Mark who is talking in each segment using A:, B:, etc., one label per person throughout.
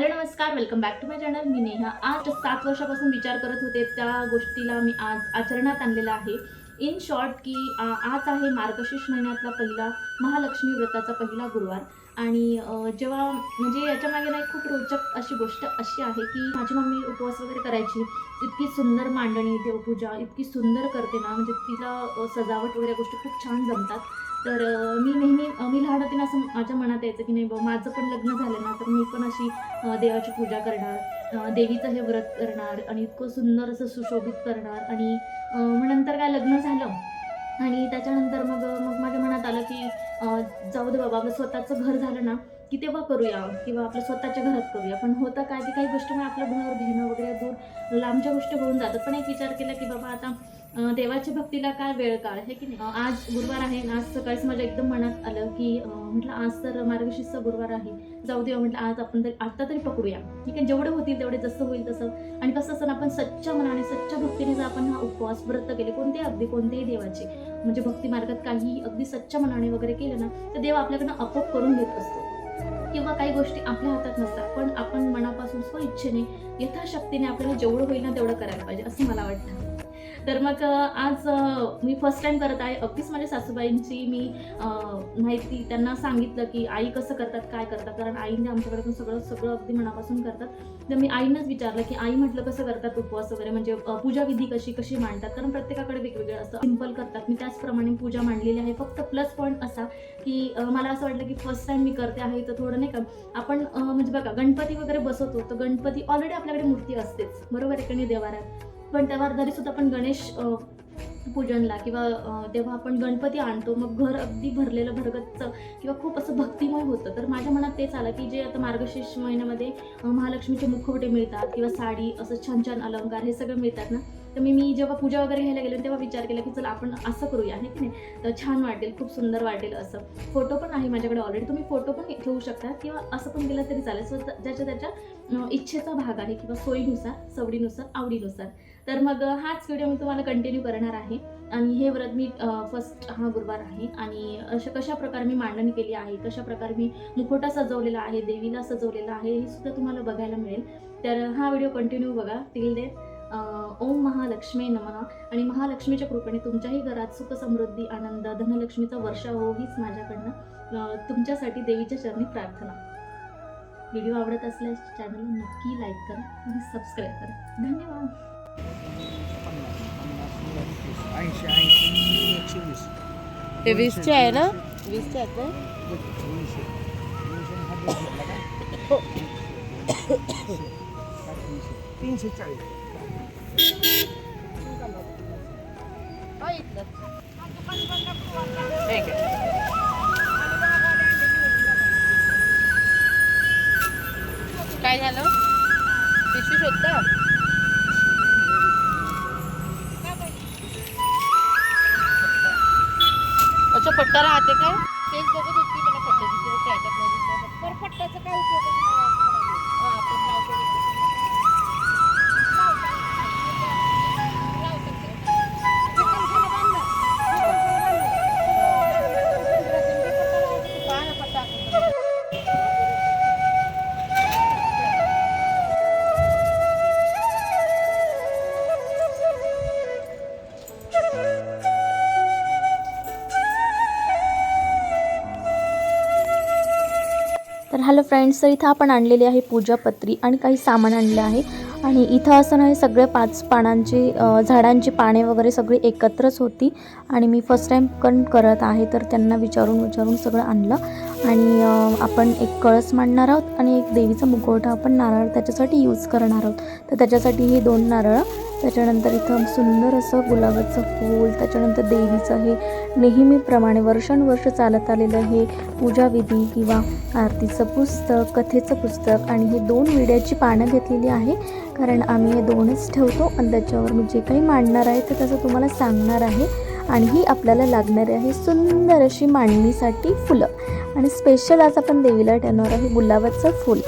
A: Hello नमस्कार. Welcome back to my channel मी नेहा. आज सात वर्षापासून विचार करत होते. त्या गोष्टीला मी आज आचरणात आणलेला आहे. इन शॉर्ट की आज आहे मार्गशीर्ष महिन्यातला पहिला महालक्ष्मी व्रताचा पहिला गुरुवार. आणि जेव्हा म्हणजे याच्यामागे ना नाही खूप रोचक अशी गोष्ट अशी आहे की माझी मम्मी उपवास वगैरे करायची. इतकी सुंदर मांडणी देवपूजा इतकी सुंदर करते ना म्हणजे तिला सजावट वगैरे गोष्टी खूप छान जमतात. तर मी नेहमी मी लहान होते ना असं माझ्या मनात यायचं की नाही बा माझं पण लग्न झालं ना तर मी पण अशी देवाची पूजा करणार देवीचं हे व्रत करणार आणि इतकं सुंदर असं सुशोभित करणार आणि मग नंतर काय लग्न झालं आणि त्याच्यानंतर मग मग माझ्या मनात आलं की जाऊ दे बाबा आपलं स्वतःचं घर झालं ना की तेव्हा करूया किंवा आपल्या स्वतःच्या घरात करूया. पण होतं काय की काही गोष्टीमुळे आपलं घर घेणं वगैरे दूर लांबच्या गोष्टी होऊन जातात. पण एक विचार केला की बाबा आता देवाच्या भक्तीला काय वेळ काळ हे की नाही? आज गुरुवार आहे आज सकाळीच माझ्या एकदम मनात आलं की म्हटलं आज तर मार्गशीर्ष गुरुवार आहे. जाऊ दे म्हटलं आज आपण तरी आत्ता तरी पकडूया. ठीक आहे जेवढं होतील तेवढे जसं होईल तसं. आणि कसं असं ना आपण सच्च्या मनाने सच्च्या भक्तीने जर आपण हा उपवास व्रत केले कोणते अगदी कोणतेही देवाचे म्हणजे भक्ती मार्गात काही अगदी सच्च्या मनाने वगैरे केलं ना तर देव आपल्याकडनं आपोआप करून घेत असतो. किंवा काही गोष्टी आपल्या हातात नसतात पण आपण मनापासून स्वइच्छेने यथाशक्तीने आपल्याला जेवढं होईल ना तेवढं करायला पाहिजे असं मला वाटतं. तर मग आज मी फर्स्ट टाइम करत आहे. अगदीच माझ्या सासूबाईंची मी माहिती त्यांना सांगितलं की आई कसं करतात काय करतात. कारण आईने आमच्याकडे पण सगळं सगळं अगदी मनापासून करतात. तर मी आईनंच विचारलं की आई म्हटलं कसं करतात उपवास वगैरे? म्हणजे पूजा विधी कशी कशी मांडतात? कारण प्रत्येकाकडे वेगवेगळं असतं. सिंपल करतात. मी त्याचप्रमाणे पूजा मांडलेली आहे. फक्त प्लस पॉईंट असा की मला असं वाटलं की फर्स्ट टाइम मी करते आहे तर थोडं नाही का आपण म्हणजे बघा गणपती वगैरे बसवतो तर गणपती ऑलरेडी आपल्याकडे मूर्ती असतेच. बरोबर आहे कणी देवाऱ्यात? पण तेव्हा तरी सुद्धा आपण गणेश पूजनला किंवा तेव्हा आपण गणपती आणतो. मग घर अगदी भरलेलं भरगतचं किंवा खूप असं भक्तिमय होतं. तर माझ्या मनात तेच आलं की जे आता मार्गशीर्ष महिन्यामध्ये महालक्ष्मीचे मुखवटे मिळतात किंवा साडी असं छान छान अलंकार हे सगळं मिळतात ना. तर मी मी जेव्हा पूजा वगैरे घ्यायला गेले तेव्हा विचार केला की चला आपण असं करूया आहे की नाही? तर छान वाटेल खूप सुंदर वाटेल असं. फोटो पण आहे माझ्याकडे ऑलरेडी तुम्ही फोटो पण ठेवू शकता किंवा असं पण केलं तरी चालेल. सो ज्याच्या त्याच्या इच्छेचा भाग आहे किंवा सोयीनुसार सवडीनुसार आवडीनुसार. तर मग हाच व्हिडिओ मी तुम्हाला कंटिन्यू करणार आहे. आणि हे व्रत मी फर्स्ट हा गुरुवार आहे. आणि अशा कशा प्रकारे मी मांडणी केली आहे कशा प्रकारे मी मुखोटा सजवलेला आहे देवीला सजवलेला आहे हे सुद्धा तुम्हाला बघायला मिळेल. तर हा व्हिडिओ कंटिन्यू बघा. टिल दे ओम महालक्ष्मी नमः. आणि महालक्ष्मीच्या कृपेने तुमच्याही घरात सुख समृद्धी आनंद धनलक्ष्मीचा वर्षा हो हीच माझ्याकडनं तुमच्यासाठी देवीच्या चरणी प्रार्थना. व्हिडिओ आवडत असल्यास चॅनलला नक्की लाईक करा आणि सबस्क्राईब करा. धन्यवाद.
B: ऐंशी ऐंशी एकशे वीस
C: हे वीसचे आहे ना? वीसचे आहेत ना?
B: तीनशे तीनशे चाळीस
C: ठीक आहे काय झालं? पिशवी शोधता? पट्टा राहते काय? तेच बघत
D: हॅलो फ्रेंड्स तर इथं आपण आणलेली आहे पूजापत्री आणि काही सामान आणलं आहे. आणि इथं असं नाही सगळे पाच पानांची झाडांची पाने वगैरे सगळी एकत्रच होती. आणि मी फर्स्ट टाईम पण करत आहे तर त्यांना विचारून विचारून सगळं आणलं. आणि आपण एक कळस मांडणार आहोत आणि एक देवीचा मुखवटा आपण नारळ त्याच्यासाठी यूज करणार आहोत. तर त्याच्यासाठी हे दोन नारळ त्याच्यानंतर इथं सुंदर असं गुलाबाचं फूल त्याच्यानंतर देवीचं हे नेहमीप्रमाणे वर्षानुवर्ष चालत आलेलं हे पूजाविधी किंवा आरतीचं पुस्तक कथेचं पुस्तक आणि हे दोन विड्याची पानं घेतलेली आहे. कारण आम्ही हे दोनच ठेवतो आणि त्याच्यावर मी जे काही मांडणार आहे ते तसं तुम्हाला सांगणार आहे. आणि ही आपल्याला लागणारी आहे सुंदर अशी मांडणीसाठी फुलं. आणि स्पेशल आज आपण देवीला ठेवणार आहे गुलाबाचं फूल.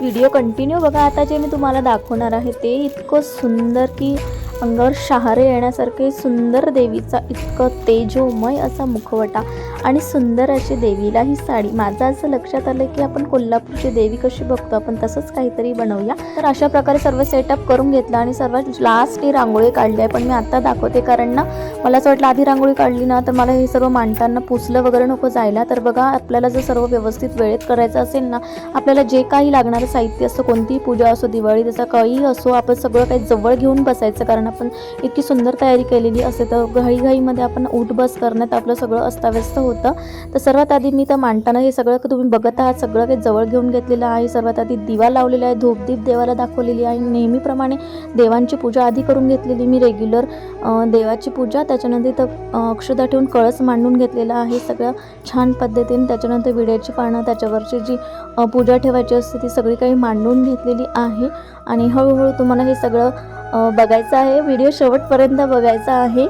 D: व्हिडिओ कंटिन्यू बघा. आता जे मी तुम्हाला दाखवणार आहे ते इतकं सुंदर की अंगावर शहारे येण्यासारखे सुंदर देवीचा इतकं तेजोमय असा मुखवटा
A: आणि सुंदर अशी देवीला ही साडी. माझं असं लक्षात आलं की आपण कोल्हापूरची देवी कशी बघतो आपण तसंच काहीतरी बनवूया. तर अशा प्रकारे सर्व सेटअप करून घेतलं आणि सर्वात लास्ट ही रांगोळी काढली आहे. पण मी आत्ता दाखवते कारण ना मला असं वाटलं आधी रांगोळी काढली ना तर मला हे सर्व मांडताना पुसलं वगैरे नको जायला. तर बघा आपल्याला जर सर्व व्यवस्थित वेळेत करायचं असेल ना आपल्याला जे काही लागणारं साहित्य असतं कोणतीही पूजा असो दिवाळी त्याचा काही असो आपण सगळं काही जवळ घेऊन बसायचं. कारण आपण इतकी सुंदर तयारी केलेली असते तर घाईघाईमध्ये आपण उठ बस करण्यात आपलं सगळं अस्ताव्यस्त होतं. तर सर्वात आधी मी तर मांडताना हे सगळं तुम्ही बघत आहात सगळं काही जवळ घेऊन घेतलेलं आहे. सर्वात आधी दिवा लावलेला आहे धूपदीप देवाला दाखवलेली आहे. नेहमीप्रमाणे देवांची पूजा आधी करून घेतलेली मी रेग्युलर देवाची पूजा. त्याच्यानंतर तर अक्षदा ठेवून कळस मांडून घेतलेला आहे. सगळं छान पद्धतीने त्याच्यानंतर विड्याची पानं त्याच्यावरची जी पूजा ठेवायची असते ती सगळी काही मांडून घेतलेली आहे. आणि हळूहळू तुम्हाला हे सगळं बघायचं आहे. व्हिडिओ शेवटपर्यंत बघायचा आहे.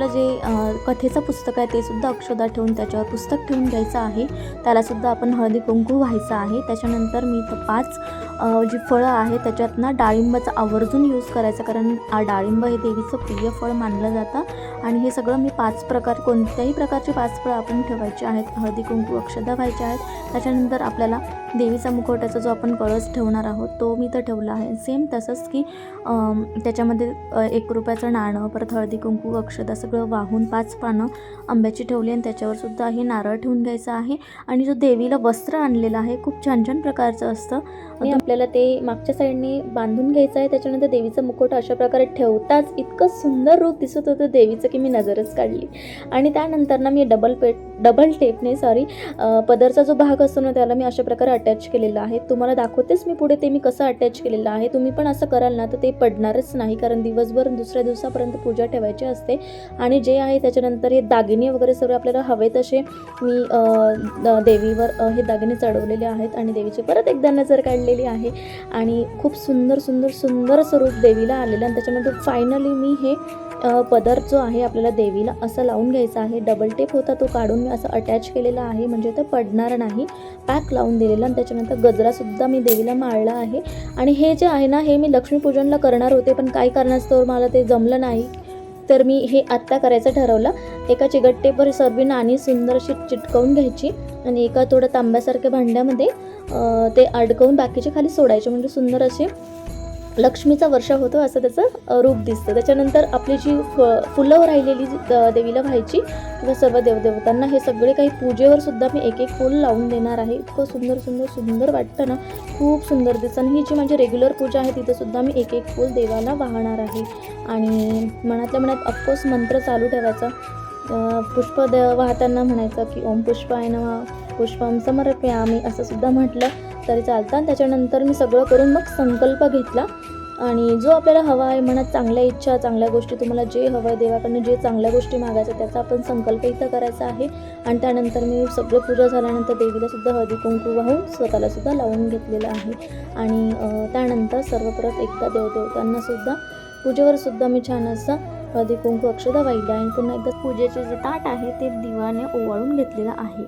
A: आपलं जे कथेचं पुस्तक आहे ते सुद्धा अक्षदा ठेवून त्याच्यावर पुस्तक ठेवून घ्यायचं आहे. त्यालासुद्धा आपण हळदी कुंकू व्हायचं आहे. त्याच्यानंतर मी इथं पाच जी फळं आहे त्याच्यातनं डाळिंबाचा आवर्जून यूज करायचा. कारण डाळिंब हे देवीचं प्रिय फळ मानलं जातं. आणि हे सगळं मी पाच प्रकार कोणत्याही प्रकारचे पाच फळं आपण ठेवायचे आहेत. हळदी कुंकू अक्षदा व्हायचे आहेत. त्याच्यानंतर आपल्याला देवीचा मुखवट्याचा जो आपण कळस ठेवणार आहोत तो मी तर ठेवला आहे. सेम तसंच की त्याच्यामध्ये एक रुपयाचं नाणं परत हळदी कुंकू अक्षदा सगळं वाहून पाच पानं आंब्याची ठेवली आणि त्याच्यावर सुद्धा हे नारळ ठेवून घ्यायचं आहे. आणि जो देवीला वस्त्र आणलेलं आहे खूप छान छान प्रकारचं असतं. आणि आपल्याला ते मागच्या साईडने बांधून घ्यायचं आहे. त्याच्यानंतर देवीचं मुखवटा अशा प्रकारे ठेवताच इतकं सुंदर रूप दिसत होतं देवीचं की मी नजरच काढली. आणि त्यानंतर ना मी डबल पेट डबल टेपने सॉरी पदरचा जो भाग असतो ना त्याला मी अशा प्रकारे अटॅच केलेलं आहे. तुम्हाला दाखवतेच मी पुढे ते मी कसं अटॅच केलेलं आहे. तुम्ही पण असं कराल ना तर ते पडणारच नाही कारण दिवसभर दुसऱ्या दिवसापर्यंत पूजा ठेवायची असते. आणि जे आहे त्याच्यानंतर हे दागिने वगैरे सर्व आपल्याला हवे तसे मी देवीवर हे दागिने चढवलेले आहेत आणि देवीची परत एकदा नजर काढलेली आहे. आणि खूप सुंदर सुंदर सुंदर स्वरूप देवीला आलेलं आणि त्याच्यानंतर फायनली मी हे पदर जो आहे आपल्याला देवीला असं लावून घ्यायचा आहे. डबल टेप होता तो काढून मी असं अटॅच केलेला आहे. म्हणजे ते पडणार नाही. पॅक लावून दिलेला आणि त्याच्यानंतर गजरासुद्धा मी देवीला माळला आहे. आणि हे जे आहे ना हे मी लक्ष्मीपूजनला करणार होते पण काही कारणास्तव मला ते जमलं नाही. तर मी हे आत्ता करायचं ठरवलं. एका चिगट्टेपर सर्व नाणी सुंदरशी चिटकवून घ्यायची आणि एका थोडं तांब्यासारख्या भांड्यामध्ये ते अडकवून बाकीचे खाली सोडायचे. म्हणजे सुंदर असे लक्ष्मीचा वर्षा होतो असं त्याचं रूप दिसतं. त्याच्यानंतर आपली जी फ फुलं राहिलेली जी, देवीला व्हायची किंवा सर्व देवदेवतांना हे सगळे काही पूजेवर सुद्धा मी एक एक फूल लावून देणार आहे. इतकं सुंदर सुंदर सुंदर वाटतं ना. खूप सुंदर दिसतं. आणि ही जी माझी रेग्युलर पूजा आहे तिथं सुद्धा मी एक एक फूल देवाला वाहणार आहे. आणि मनातल्या मनात अफकोर्स मंत्र चालू ठेवायचा. पुष्प द वाहताना म्हणायचं की ओम पुष्प आहे ना पुष्पम समर्पयामी असं सुद्धा म्हटलं तरी चालतं. त्याच्यानंतर मी सगळं करून मग संकल्प घेतला. आणि जो आपल्याला हवा आहे म्हणा चांगल्या इच्छा चांगल्या गोष्टी तुम्हाला जे हवं आहे देवाकडनं जे चांगल्या गोष्टी मागायच्या त्याचा आपण संकल्प इथं करायचा आहे. आणि त्यानंतर मी सगळं पूजा झाल्यानंतर देवीला सुद्धा हळदी कुंकू वाहून स्वतःला सुद्धा लावून घेतलेलं आहे. आणि त्यानंतर सर्व परत एकदा देवदेवतांना सुद्धा पूजेवर सुद्धा मी छान असं हळदी कुंकू अक्षदा वाहिलं आणि पुन्हा एकदा पूजेचे जे ताट आहे ते दिवाने ओवाळून घेतलेलं आहे.